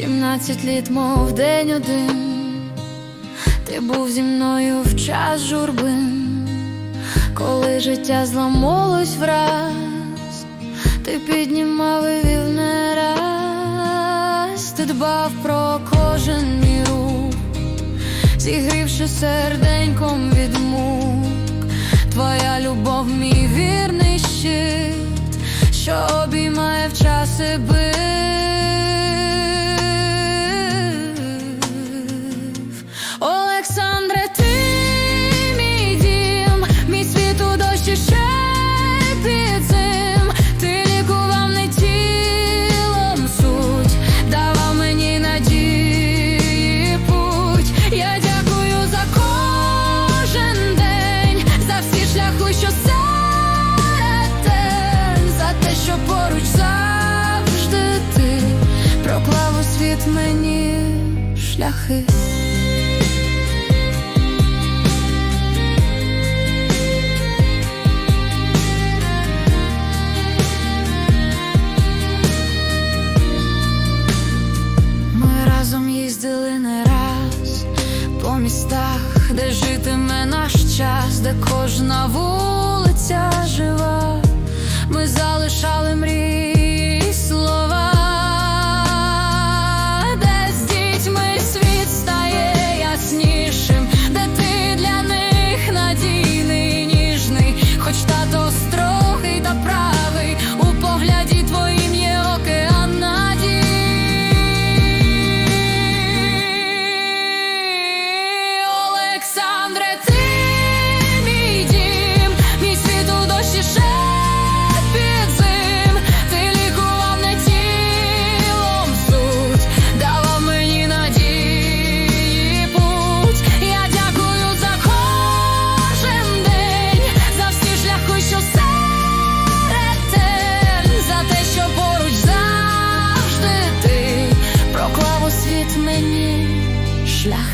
Сімнадцять літ, мов день один, ти був зі мною в час журби, коли життя зламалось враз, ти піднімав і вів не раз, ти дбав про кожен мій рух, зігрівши серденьком від мук, твоя любов, мій вірний щит, що обіймає в часи бив. Світ мені шляхи. Ми разом їздили не раз по містах, де житиме наш час, де кожна вулиця жива. Ми залишали мрії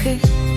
завжди